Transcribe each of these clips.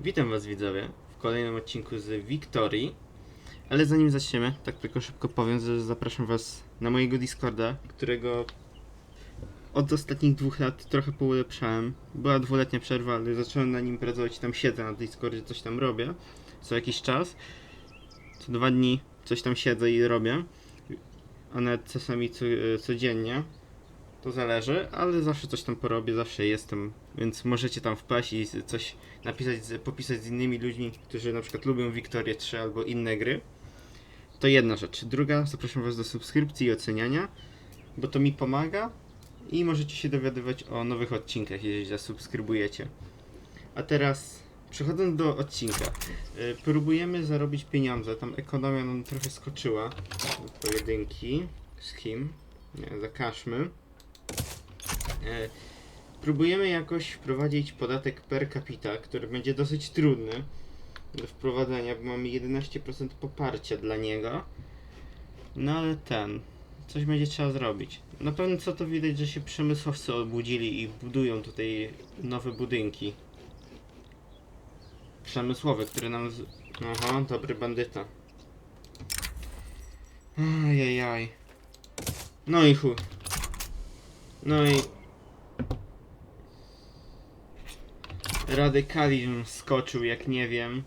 Witam Was widzowie w kolejnym odcinku z Wiktorii. Ale zanim zaczniemy, tak tylko szybko powiem, że zapraszam Was na mojego Discorda, którego od ostatnich dwóch lat trochę poulepszałem. Była dwuletnia przerwa, ale zacząłem na nim pracować, tam siedzę na Discordzie, coś tam robię co jakiś czas. Co dwa dni coś tam siedzę i robię, a nawet czasami co, codziennie. To zależy, ale zawsze coś tam porobię, zawsze jestem, więc możecie tam wpaść i coś napisać, popisać z innymi ludźmi, którzy na przykład lubią Wiktorię 3 albo inne gry. To jedna rzecz. Druga, zapraszam Was do subskrypcji i oceniania, bo to mi pomaga i możecie się dowiadywać o nowych odcinkach, jeżeli zasubskrybujecie. A teraz, przechodząc do odcinka, y, próbujemy zarobić pieniądze. Tam ekonomia nam trochę skoczyła. Pojedynki. Z kim? Nie, zakażmy. E, Próbujemy jakoś wprowadzić podatek per capita, który będzie dosyć trudny do wprowadzenia, bo mamy 11% poparcia dla niego. No ale ten, coś będzie trzeba zrobić. Na pewno co to widać, że się przemysłowcy obudzili i budują tutaj nowe budynki. Przemysłowe, które nam... Z... Aha, dobry bandyta. Ajajaj. No i chuj. No i Radykalizm skoczył, jak nie wiem.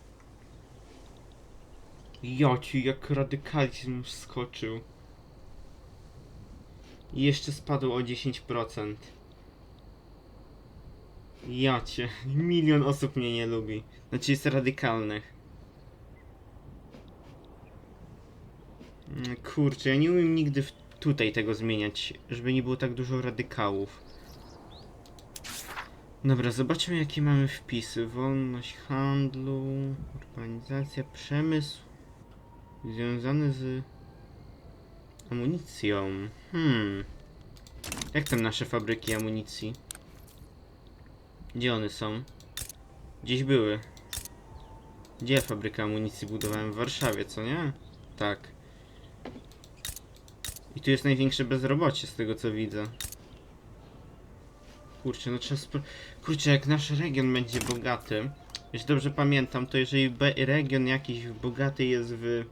Joci, jak radykalizm skoczył. I jeszcze spadł o 10%. Jacie, milion osób mnie nie lubi. Znaczy jest radykalnych. Mm, Kurczę, ja nie umiem nigdy tutaj tego zmieniać, żeby nie było tak dużo radykałów. Dobra, zobaczmy jakie mamy wpisy. Wolność handlu, urbanizacja, przemysł związany z amunicją. Hmm. Jak tam nasze fabryki amunicji? Gdzie one są? Gdzieś były. Gdzie fabryka amunicji budowałem? W Warszawie, co nie? Tak. I tu jest największe bezrobocie z tego co widzę. Kurczę, no trzeba spro... Kurczę, jak nasz region będzie bogaty, jeśli dobrze pamiętam, to jeżeli region jakiś bogaty jest w...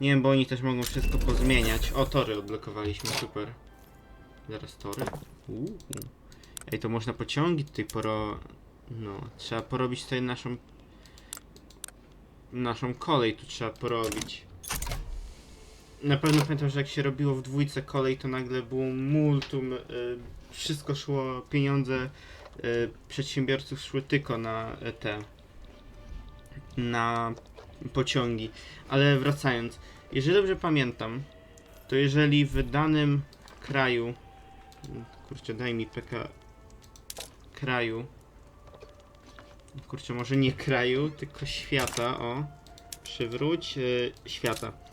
Nie wiem, bo oni też mogą wszystko pozmieniać. O, tory odblokowaliśmy, super. Zaraz tory. Uuu. Ej, to można pociągi tutaj poro... No, trzeba porobić tutaj naszą... Naszą kolej tu trzeba porobić. Na pewno pamiętam, że jak się robiło w dwójce kolej, to nagle było multum, y, wszystko szło, pieniądze y, przedsiębiorców szły tylko na y, te, na pociągi. Ale wracając, jeżeli dobrze pamiętam, to jeżeli w danym kraju, kurczę, daj mi PK, kraju, kurczę, może nie kraju, tylko świata, o, przywróć, y, świata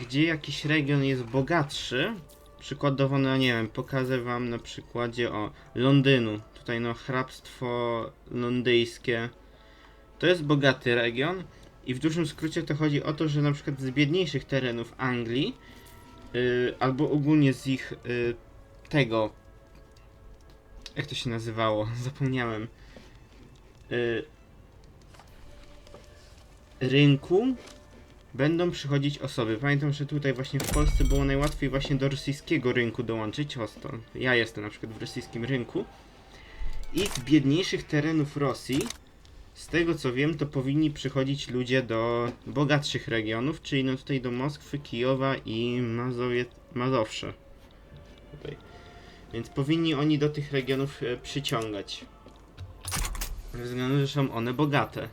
gdzie jakiś region jest bogatszy, przykładowo, no nie wiem, pokażę wam na przykładzie o Londynu, tutaj no hrabstwo londyjskie, to jest bogaty region i w dużym skrócie to chodzi o to, że na przykład z biedniejszych terenów Anglii, y, albo ogólnie z ich y, tego, jak to się nazywało, zapomniałem, y, rynku, będą przychodzić osoby. Pamiętam, że tutaj właśnie w Polsce było najłatwiej właśnie do rosyjskiego rynku dołączyć. To ja jestem na przykład w rosyjskim rynku. I z biedniejszych terenów Rosji, z tego co wiem, to powinni przychodzić ludzie do bogatszych regionów, czyli no tutaj do Moskwy, Kijowa i Mazowie, Mazowsze. Tutaj. Więc powinni oni do tych regionów e, przyciągać. Ze względu, że są one bogate.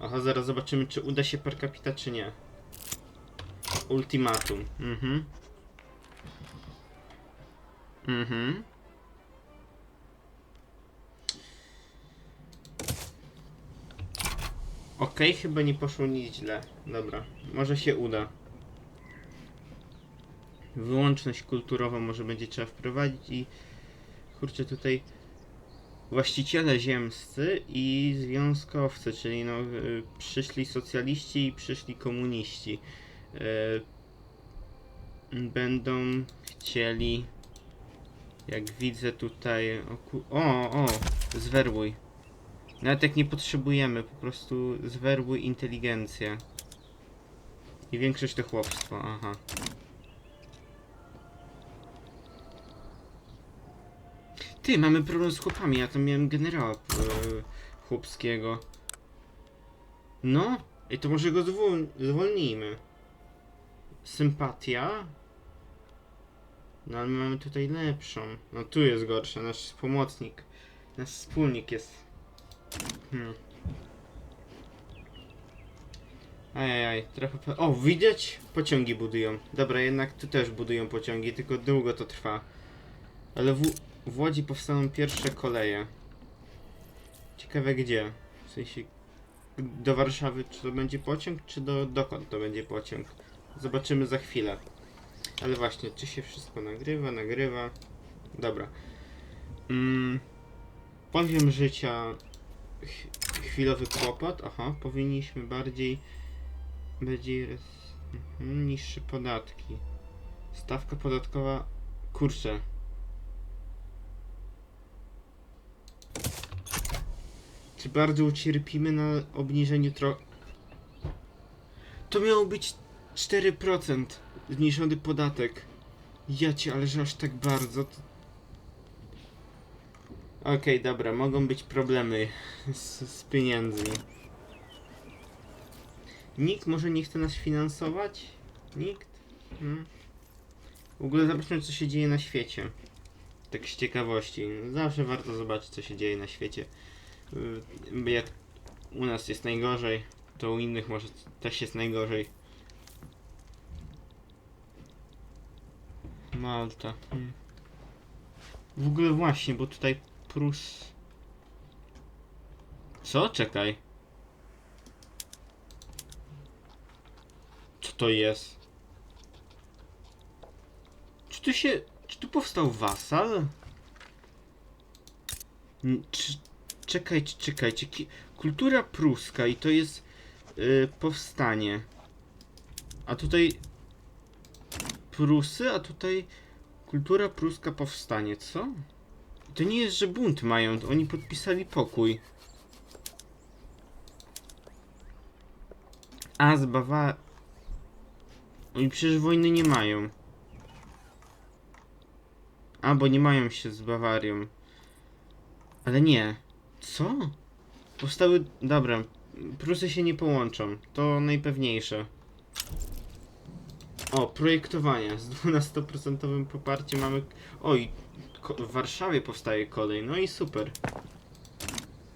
Aha, zaraz zobaczymy, czy uda się per capita, czy nie. Ultimatum. Mhm. Mhm. Okej, chyba nie poszło nic źle. Dobra, może się uda. Wyłączność kulturową może będzie trzeba wprowadzić i... Kurczę, tutaj właściciele ziemscy i związkowcy, czyli no, y, przyszli socjaliści i przyszli komuniści. y, Będą chcieli, jak widzę tutaj, o, o, o zwerbuj. Nawet jak nie potrzebujemy, po prostu zwerbuj inteligencję. I większość to chłopstwo, aha. Ty, mamy problem z chłopami, ja tam miałem generała e, chłopskiego. No, i to może go zwol zwolnijmy. Sympatia? No ale my mamy tutaj lepszą. No tu jest gorsza, nasz pomocnik. Nasz wspólnik jest. Hmm. Ajajaj, trochę. O, widać? Pociągi budują. Dobra, jednak tu też budują pociągi, tylko długo to trwa. Ale w, w Łodzi powstaną pierwsze koleje. Ciekawe gdzie? W sensie do Warszawy czy to będzie pociąg, czy do dokąd to będzie pociąg? Zobaczymy za chwilę. Ale właśnie, czy się wszystko nagrywa, nagrywa. Dobra. Mm, życia ch- chwilowy kłopot. Aha, powinniśmy bardziej bardziej mhm, niższe podatki. Stawka podatkowa kurczę. Bardzo ucierpimy na obniżeniu tro... To miało być 4% zmniejszony podatek. Ja cię, ale że aż tak bardzo. To... Okej, dobra, mogą być problemy z, z pieniędzmi. Nikt może nie chce nas finansować? Nikt? Hmm. W ogóle zobaczmy, co się dzieje na świecie. Tak z ciekawości. Zawsze warto zobaczyć, co się dzieje na świecie. Y, Jak u nas jest najgorzej, to u innych może też jest najgorzej. Malta. Hmm. W ogóle właśnie, bo tutaj Prus... Co? Czekaj. Co to jest? Czy tu się... Czy tu powstał wasal? Czy... Czekajcie, czekajcie. Kultura pruska i to jest y, powstanie. A tutaj Prusy, a tutaj kultura pruska powstanie, co? To nie jest, że bunt mają, oni podpisali pokój. A, z Bawa... Oni przecież wojny nie mają. A, bo nie mają się z Bawarią. Ale nie. Co? Powstały... Dobra. Prusy się nie połączą. To najpewniejsze. O, projektowanie. Z 12% poparciem mamy... Oj, w Warszawie powstaje kolej. No i super.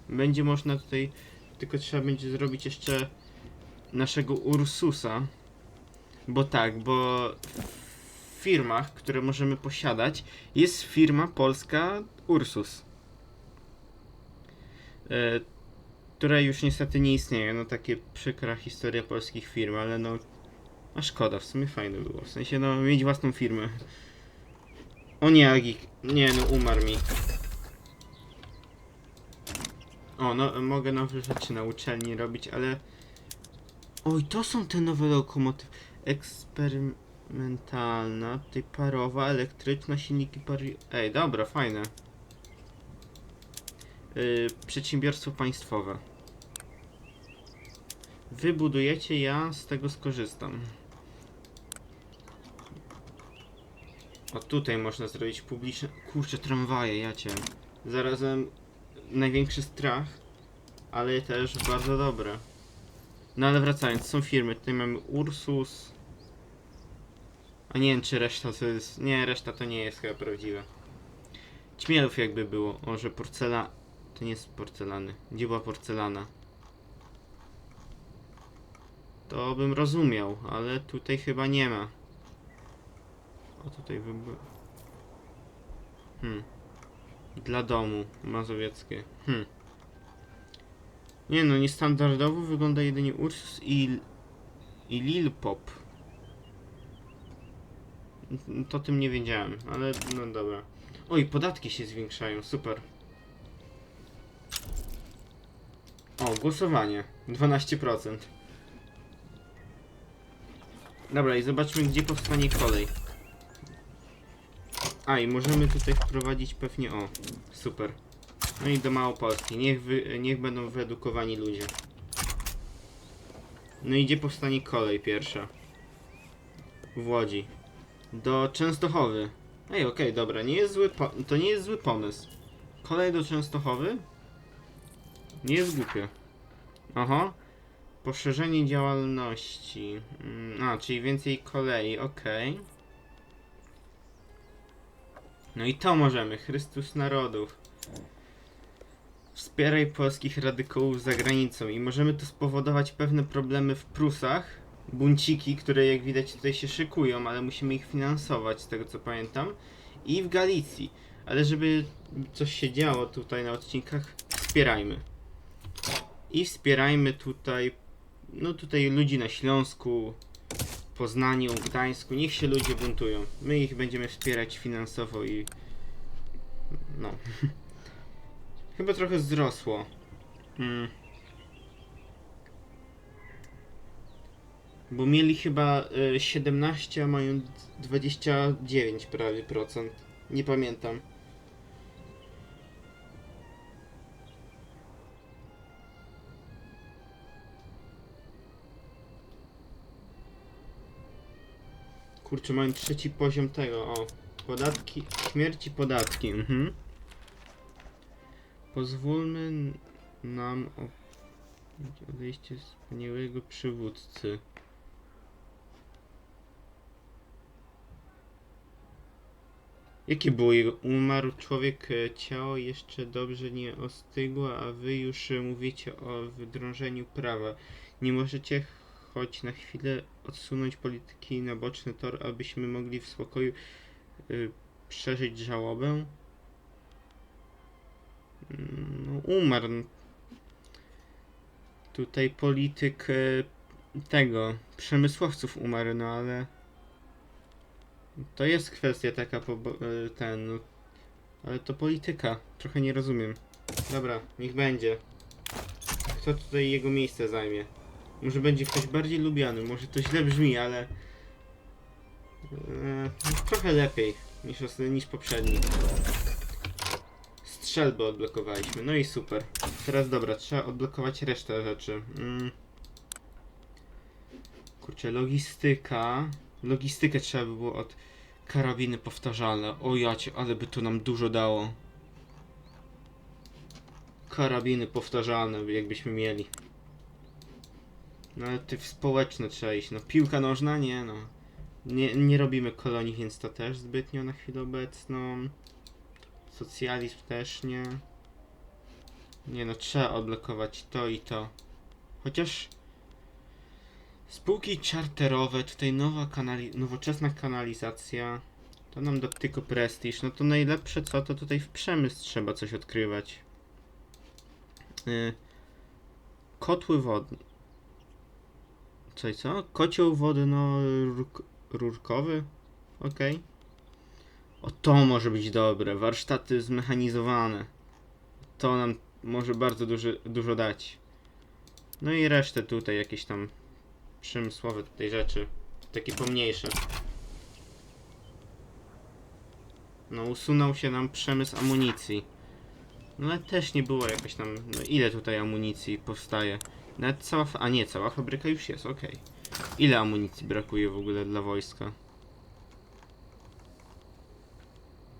Będzie można tutaj... Tylko trzeba będzie zrobić jeszcze naszego Ursusa. Bo tak, bo w firmach, które możemy posiadać, jest firma polska Ursus. E, która już niestety nie istnieje. No takie przykra historia polskich firm, ale no a szkoda, w sumie fajne było. W sensie, no, mieć własną firmę. O nie, Agik. Nie, no, umarł mi. O, no, mogę nowe rzeczy na uczelni robić, ale... Oj, to są te nowe lokomotywy. Eksperymentalna, tutaj parowa, elektryczna, silniki pary... Ej, dobra, fajne. Yy, przedsiębiorstwo państwowe. Wy budujecie, ja z tego skorzystam. O tutaj można zrobić publiczne... Kurczę, tramwaje, ja cię. Zarazem największy strach, ale też bardzo dobre. No ale wracając, są firmy. Tutaj mamy Ursus. A nie wiem, czy reszta to jest... Nie, reszta to nie jest chyba prawdziwe. Ćmielów jakby było. O, że porcela... To nie jest porcelany. Gdzie była porcelana? To bym rozumiał, ale tutaj chyba nie ma. O tutaj wybór. Hmm. Dla domu mazowieckie. Hmm. Nie no, niestandardowo wygląda jedynie Ursus i, i Lil Pop. To tym nie wiedziałem, ale no dobra. Oj, podatki się zwiększają, super. Głosowanie. 12%. Dobra, i zobaczmy, gdzie powstanie kolej. A, i możemy tutaj wprowadzić pewnie... O, super. No i do Małopolski. Niech, wy, niech będą wyedukowani ludzie. No i gdzie powstanie kolej pierwsza? W Łodzi. Do Częstochowy. Ej, okej, dobra, nie jest zły to nie jest zły pomysł. Kolej do Częstochowy? Nie jest głupie. Oho. Poszerzenie działalności. Mm, A, czyli więcej kolei, okej. No i to możemy. Chrystus Narodów. Wspieraj polskich radykołów za granicą i możemy tu spowodować pewne problemy w Prusach. Bunciki, które jak widać tutaj się szykują, ale musimy ich finansować, z tego co pamiętam. I w Galicji. Ale żeby coś się działo tutaj na odcinkach, wspierajmy. I wspierajmy tutaj, no tutaj ludzi na Śląsku, Poznaniu, Gdańsku. Niech się ludzie buntują. My ich będziemy wspierać finansowo i no. Chyba trochę wzrosło. Hmm. Bo mieli chyba y, 17, a mają 29 prawie procent. Nie pamiętam. Kurczę, mają trzeci poziom tego, o. Podatki, śmierci, podatki, mhm. Pozwólmy nam odejście wspaniałego przywódcy. Jakie było jego? Umarł człowiek, e, ciało jeszcze dobrze nie ostygło, a wy już e, mówicie o wydrążeniu prawa. Nie możecie choć na chwilę odsunąć polityki na boczny tor, abyśmy mogli w spokoju y, przeżyć żałobę? No, umarł. Tutaj polityk e, tego, przemysłowców umarł, no ale to jest kwestia taka, e, ten, no, ale to polityka, trochę nie rozumiem. Dobra, niech będzie. Kto tutaj jego miejsce zajmie? Może będzie ktoś bardziej lubiany, może to źle brzmi, ale no, trochę lepiej niż, niż poprzedni. Strzelbę odblokowaliśmy, no i super. Teraz dobra, trzeba odblokować resztę rzeczy. Mm. Kurczę, logistyka. Logistykę trzeba by było od karabiny powtarzalne. O jacie, ale by to nam dużo dało. Karabiny powtarzalne, jakbyśmy mieli. No ale ty w społeczne trzeba iść. No piłka nożna? Nie no. Nie, nie robimy kolonii, więc to też zbytnio na chwilę obecną. Socjalizm też nie. Nie no, trzeba odblokować to i to. Chociaż spółki czarterowe, tutaj nowa kanali nowoczesna kanalizacja. To nam da tylko prestiż. No to najlepsze co, to tutaj w przemysł trzeba coś odkrywać. Y kotły wodne. Co i co? Kocioł wodno-rurkowy? Okej. O, to może być dobre. Warsztaty zmechanizowane. To nam może bardzo duży, dużo dać. No i resztę tutaj jakieś tam przemysłowe tutaj rzeczy. Takie pomniejsze. No usunął się nam przemysł amunicji. No ale też nie było jakoś tam... No ile tutaj amunicji powstaje? Nawet cała... fa- A nie, cała fabryka już jest, okej. Ile amunicji brakuje w ogóle dla wojska?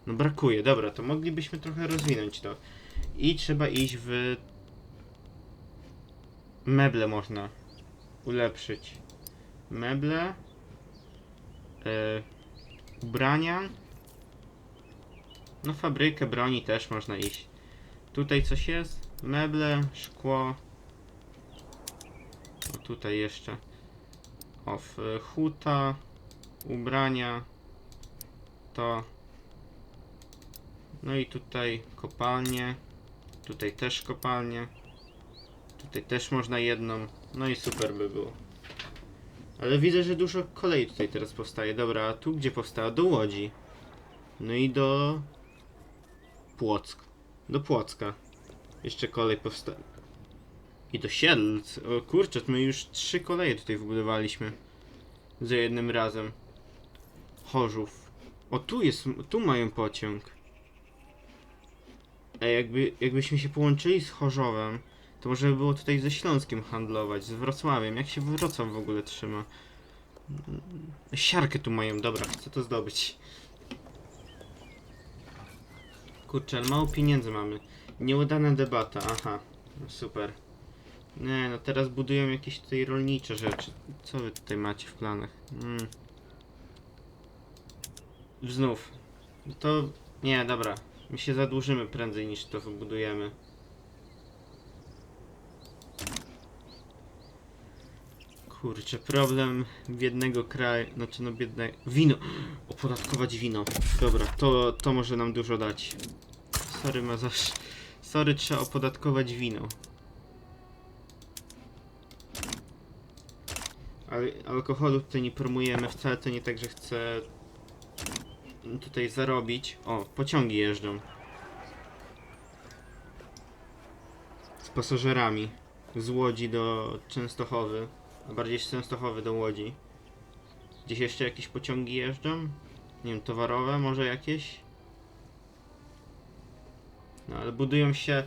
No brakuje, dobra, to moglibyśmy trochę rozwinąć to. I trzeba iść w... Meble można ulepszyć. Meble. E, ubrania. No fabrykę broni też można iść. Tutaj coś jest? Meble, szkło. Tutaj jeszcze. O, w, huta, ubrania. To. No i tutaj kopalnie. Tutaj też kopalnie. Tutaj też można jedną. No i super by było. Ale widzę, że dużo kolei tutaj teraz powstaje. Dobra, a tu gdzie powstała? Do Łodzi. No i do Płock. Do Płocka. Jeszcze kolej powstała. I do Siedlc. O kurczę, to my już trzy koleje tutaj wybudowaliśmy. Za jednym razem. Chorzów. O tu jest, tu mają pociąg. Ej, jakby, jakbyśmy się połączyli z Chorzowem, to może by było tutaj ze Śląskiem handlować, z Wrocławiem. Jak się Wrocław w ogóle trzyma? Siarkę tu mają, dobra, chcę to zdobyć. Kurczę, mało pieniędzy mamy. Nieudana debata, aha, super. Nie, no teraz budują jakieś tutaj rolnicze rzeczy. Co wy tutaj macie w planach? Mm. Znów. To... Nie, dobra. My się zadłużymy prędzej niż to wybudujemy. Kurczę, problem biednego kraju, znaczy no biedne... Wino! Opodatkować wino. Dobra, to, to może nam dużo dać. Sorry, Mazarz. Sorry, trzeba opodatkować wino. Ale alkoholu tutaj nie promujemy, wcale to nie tak, że chcę tutaj zarobić. O, pociągi jeżdżą. Z pasażerami. Z Łodzi do Częstochowy. A bardziej z Częstochowy do Łodzi. Gdzieś jeszcze jakieś pociągi jeżdżą? Nie wiem, towarowe może jakieś? No ale budują się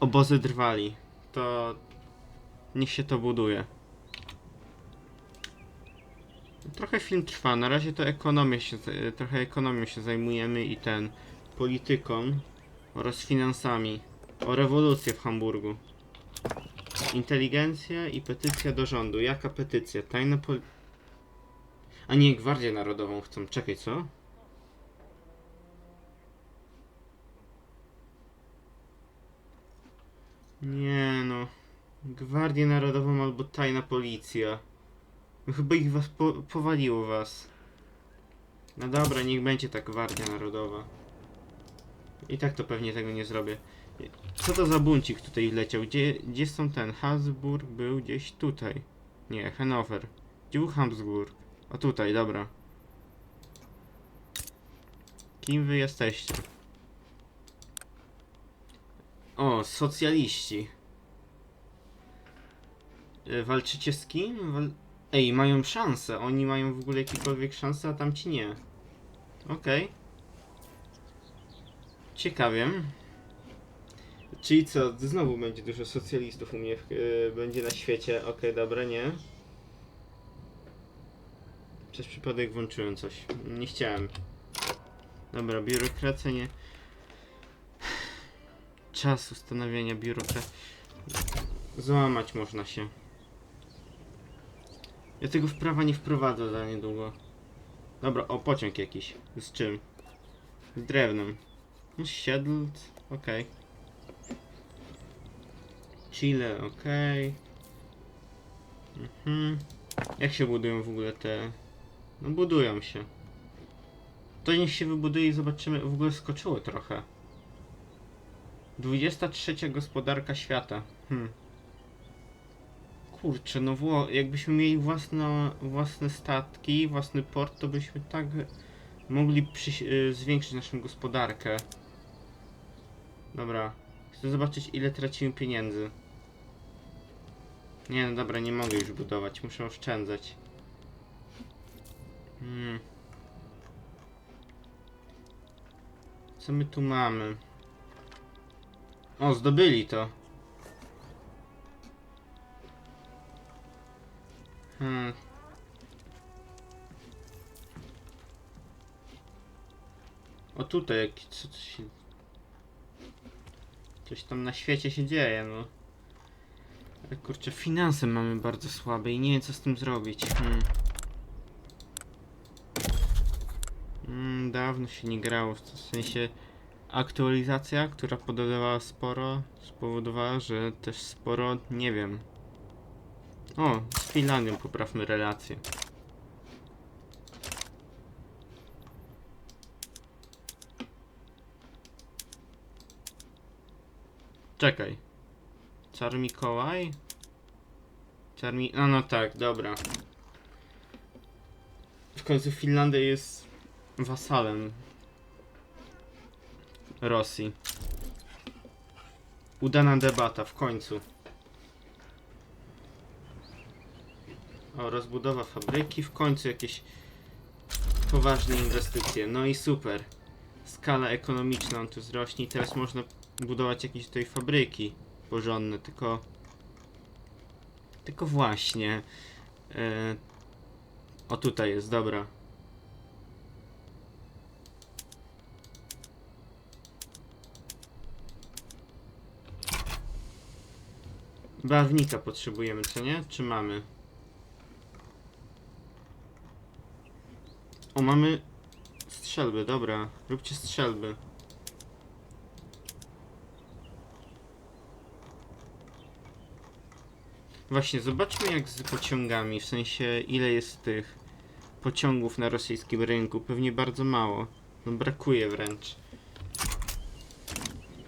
obozy drwali. To niech się to buduje. Trochę film trwa, na razie to ekonomię się, trochę ekonomią się zajmujemy i ten, polityką oraz finansami. O rewolucję w Hamburgu. Inteligencja i petycja do rządu. Jaka petycja? Tajna pol... A nie, Gwardię Narodową chcą. Czekaj, co? Nie no. Gwardię Narodową albo tajna policja. Chyba ich was po, powaliło was. No dobra, niech będzie ta gwardia narodowa. I tak to pewnie tego nie zrobię. Co to za buncik tutaj leciał? Gdzie, gdzie są ten? Habsburg był gdzieś tutaj. Nie, Hanover. Gdzie był Habsburg? O tutaj, dobra. Kim wy jesteście? O, socjaliści. E, Walczycie z kim? Wal... Ej, mają szansę. Oni mają w ogóle jakiekolwiek szanse, a tamci nie. Okej. Ciekawie. Czyli co, znowu będzie dużo socjalistów u mnie, w, yy, będzie na świecie. Okej, dobra, nie. Przez przypadek włączyłem coś. Nie chciałem. Dobra, biurokracja nie... Czas ustanowienia biurokracji. Złamać można się. Ja tego w prawa nie wprowadzę za niedługo. Dobra, o pociąg jakiś. Z czym? Z drewnem. No, Siedlc, okej. Chile, okej. Mhm. Jak się budują w ogóle te... No budują się. To niech się wybuduje i zobaczymy. W ogóle skoczyło trochę. 23 gospodarka świata. Hmm. Kurczę, no Wło jakbyśmy mieli własne, własne statki, własny port, to byśmy tak mogli przyś- y, zwiększyć naszą gospodarkę. Dobra, chcę zobaczyć ile tracimy pieniędzy. Nie no dobra, nie mogę już budować, muszę oszczędzać. Hmm. Co my tu mamy? O, zdobyli to. Hmm. O tutaj, jak, co to się... Coś tam na świecie się dzieje, no. Ale kurczę, finanse mamy bardzo słabe i nie wiem co z tym zrobić. Hmm. Mm, dawno się nie grało, w sensie aktualizacja, która podawała sporo, spowodowała, że też sporo, nie wiem. O, z Finlandią poprawmy relacje. Czekaj. Czar Mikołaj? Czar Mi... No, no tak, dobra. W końcu Finlandia jest wasalem Rosji. Udana debata, w końcu. O, rozbudowa fabryki, w końcu jakieś poważne inwestycje. No i super. skala ekonomiczna nam tu wzrośnie i teraz można budować jakieś tutaj fabryki porządne, tylko tylko właśnie e, o tutaj jest, dobra. Barwnika potrzebujemy, co nie? Czy mamy? O, mamy strzelby, dobra. Róbcie strzelby. Właśnie, zobaczmy jak z pociągami, w sensie ile jest tych pociągów na rosyjskim rynku. Pewnie bardzo mało. No brakuje wręcz.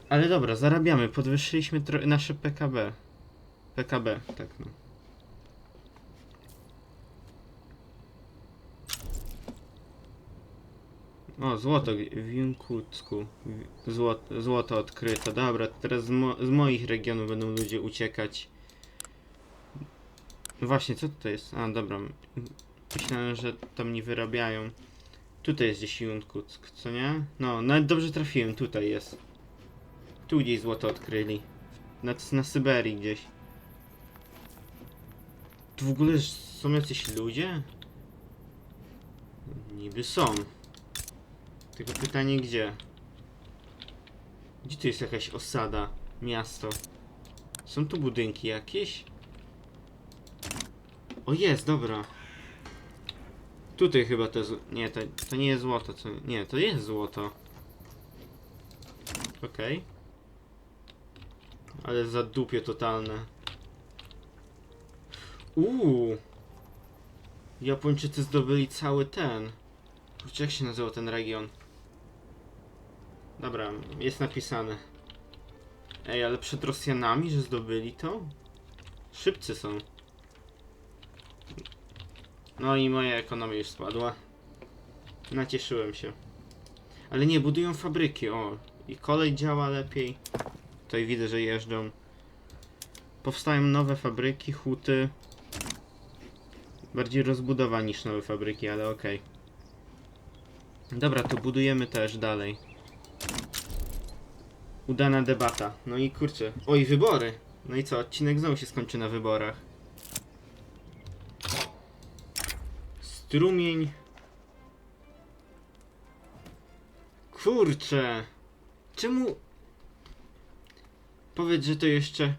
Ale dobra, zarabiamy. Podwyższyliśmy nasze PKB. PKB, tak no. O, złoto w Junkucku. W- Złoto, złoto odkryto. Dobra, teraz z, mo z moich regionów będą ludzie uciekać. Właśnie, co tutaj jest? A, dobra. Myślałem, że tam nie wyrabiają. Tutaj jest gdzieś Junkuck, co nie? No, nawet dobrze trafiłem, tutaj jest. Tu gdzieś złoto odkryli. Na, na Syberii gdzieś. Tu w ogóle są jacyś ludzie? Niby są. Tylko pytanie gdzie? Gdzie tu jest jakaś osada? Miasto? Są tu budynki jakieś? O jest, dobra. Tutaj chyba to. Nie, to, to nie jest złoto. Nie, to jest złoto. Okej. Ale za dupie totalne. Uuu. Japończycy zdobyli cały ten. Kurczę, jak się nazywał ten region? Dobra, jest napisane. Ej, ale przed Rosjanami, że zdobyli to? Szybcy są. No i moja ekonomia już spadła. Nacieszyłem się. Ale nie, budują fabryki, o. I kolej działa lepiej. Tutaj widzę, że jeżdżą. Powstają nowe fabryki, huty. Bardziej rozbudowa niż nowe fabryki, ale okej. Dobra, to budujemy też dalej. Udana debata. No i kurczę. Oj, wybory! No i co, odcinek znowu się skończy na wyborach. Strumień. Kurczę. Czemu... Powiedz, że to jeszcze...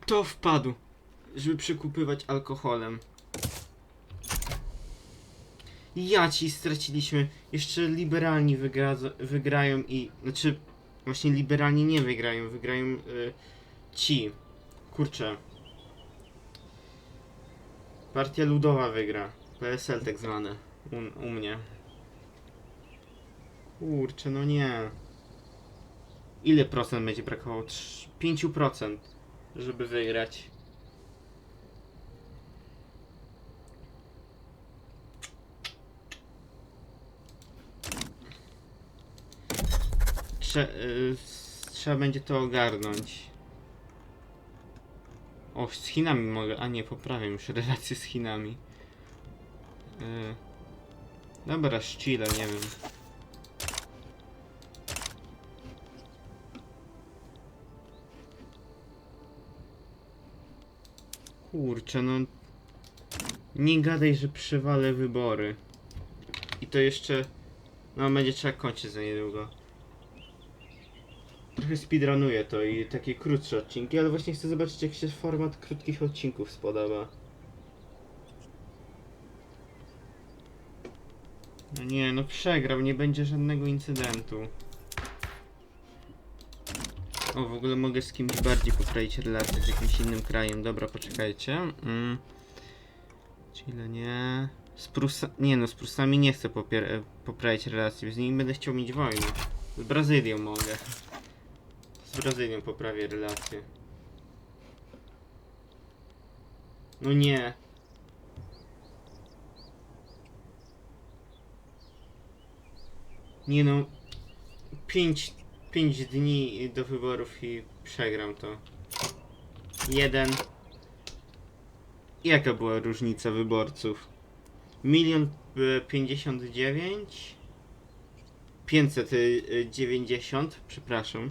Kto wpadł, żeby przekupywać alkoholem? Ja ci straciliśmy. Jeszcze liberalni wygra, wygrają i... Znaczy, właśnie liberalni nie wygrają, wygrają y, ci. Kurczę. Partia Ludowa wygra. PSL tak zwane. U, u mnie. Kurczę, no nie. Ile procent będzie brakowało? Trz- 5%, żeby wygrać. Trze y, trzeba będzie to ogarnąć. O, z Chinami mogę. A nie, poprawiam już relacje z Chinami. Yy. Dobra, z Chile, nie wiem. Kurczę, no. Nie gadaj, że przywalę wybory. I to jeszcze. No, będzie trzeba kończyć za niedługo. Trochę speedrunuję to i takie krótsze odcinki, ale właśnie chcę zobaczyć, jak się format krótkich odcinków spodoba. No nie, no przegrał, nie będzie żadnego incydentu. O, w ogóle mogę z kimś bardziej poprawić relacje z jakimś innym krajem. Dobra, poczekajcie. Mm. Chile nie. Z Prusa... Nie no, z Prusami nie chcę poprawić relacji, z nimi będę chciał mieć wojnę. Z Brazylią mogę. Z Brazylią poprawię relacje. No nie. Nie no. 5 5 dni do wyborów i przegram to. Jeden. Jaka była różnica wyborców? Milion e, pięćdziesiąt dziewięć? 590, przepraszam.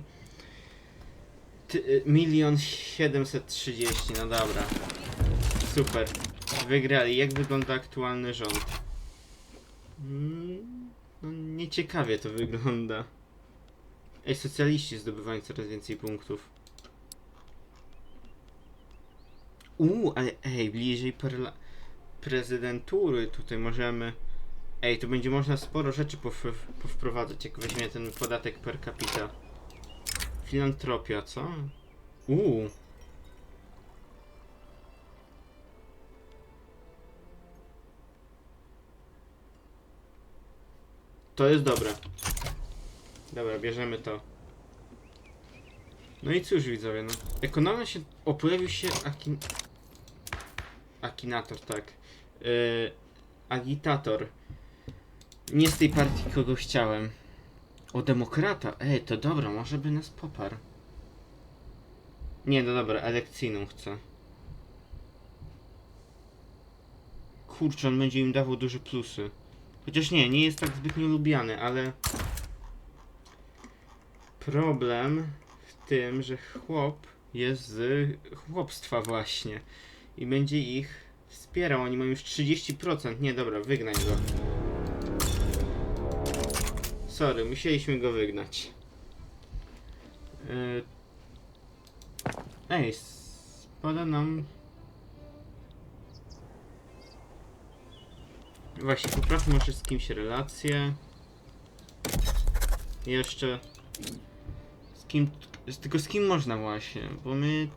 Milion 730, no dobra. Super. Wygrali. Jak wygląda aktualny rząd? Mm, no nieciekawie to wygląda. Ej, socjaliści zdobywają coraz więcej punktów. Uuu, ale ej, bliżej prezydentury tutaj możemy... Ej, tu będzie można sporo rzeczy pow- powprowadzać, jak weźmie ten podatek per capita. Filantropia, co? Uuu. To jest dobre. Dobra, bierzemy to. No i cóż widzowie, no. Ekonomia się... O, pojawił się Akin... Akinator, tak. Yy, agitator. Nie z tej partii, kogo chciałem. O, demokrata. Ej, to dobra, może by nas poparł. Nie, no dobra, elekcyjną chcę. Kurczę, on będzie im dawał duże plusy. Chociaż nie, nie jest tak zbytnio lubiany, ale... Problem w tym, że chłop jest z chłopstwa właśnie. I będzie ich wspierał. Oni mają już 30%. Nie, dobra, wygnaj go. Sorry, musieliśmy go wygnać. Yy... Ej, spada nam... Właśnie, poprawmy może z kimś relacje. Jeszcze... Z kim... Tylko z kim można właśnie, bo my...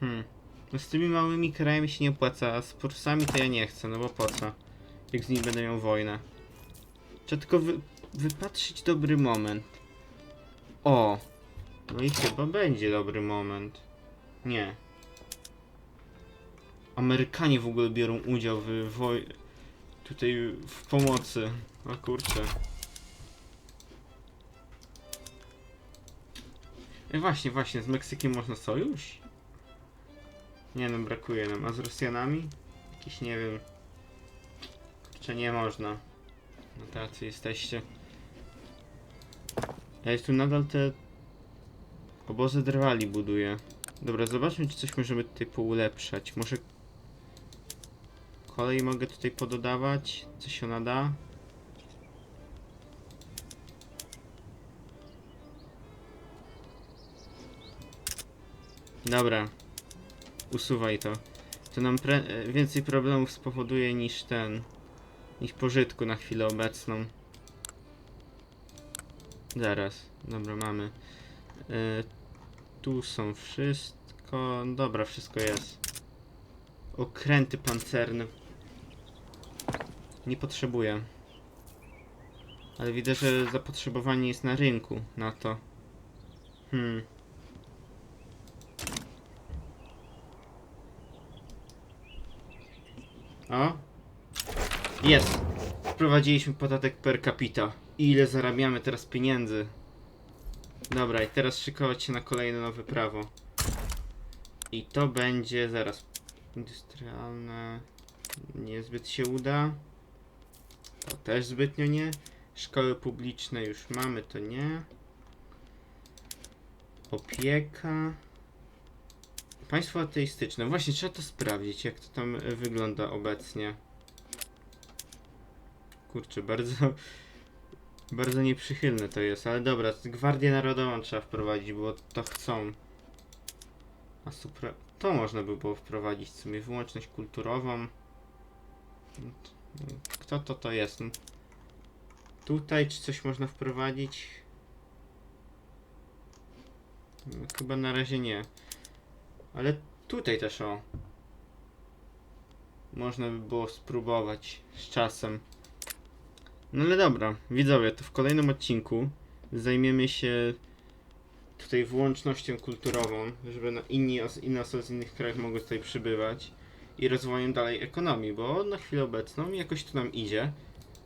Hmm... No z tymi małymi krajami się nie opłaca, a z Prusami to ja nie chcę, no bo po co? Jak z nimi będę miał wojnę. Trzeba tylko wy, wypatrzyć dobry moment. O! No i chyba będzie dobry moment. Nie. Amerykanie w ogóle biorą udział w woj... Tutaj w pomocy. O kurczę. E, właśnie, właśnie, z Meksykiem można sojusz? Nie no, brakuje nam. A z Rosjanami? Jakiś, nie wiem... Kurczę, nie można. No tacy jesteście. Ja jest tu nadal te obozy drwali buduję. Dobra, zobaczmy czy coś możemy tutaj poulepszać. Może kolej mogę tutaj pododawać? Coś ona da? Dobra. Usuwaj to. To nam więcej problemów spowoduje niż ten. Niż pożytku na chwilę obecną. Zaraz. Dobra, mamy. E, tu są wszystko. Dobra, wszystko jest. Okręty pancerne. Nie potrzebuję. Ale widzę, że zapotrzebowanie jest na rynku na to. Hmm. O. Jest. Wprowadziliśmy podatek per capita. Ile zarabiamy teraz pieniędzy? Dobra, i teraz szykować się na kolejne nowe prawo. I to będzie zaraz. Industrialne. Niezbyt się uda. To też zbytnio nie. Szkoły publiczne już mamy, to nie. Opieka. Państwo ateistyczne. Właśnie, trzeba to sprawdzić, jak to tam wygląda obecnie. Kurczę, bardzo... Bardzo nieprzychylne to jest, ale dobra, Gwardię Narodową trzeba wprowadzić, bo to chcą. A supra... To można by było wprowadzić w sumie, wyłączność kulturową. Kto to to jest? Tutaj czy coś można wprowadzić? Chyba na razie nie. Ale tutaj też o. Można by było spróbować z czasem. No ale dobra, widzowie, to w kolejnym odcinku zajmiemy się tutaj wyłącznością kulturową, żeby na inni inne osoby z innych krajów mogły tutaj przybywać i rozwojem dalej ekonomii, bo na chwilę obecną jakoś to nam idzie.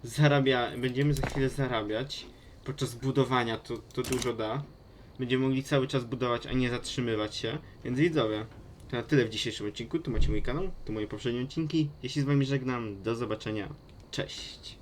Zarabia, będziemy za chwilę zarabiać podczas budowania, to, to dużo da. Będziemy mogli cały czas budować, a nie zatrzymywać się. Więc widzowie, to na tyle w dzisiejszym odcinku. Tu macie mój kanał, tu moje poprzednie odcinki. Jeśli z wami żegnam, do zobaczenia. Cześć!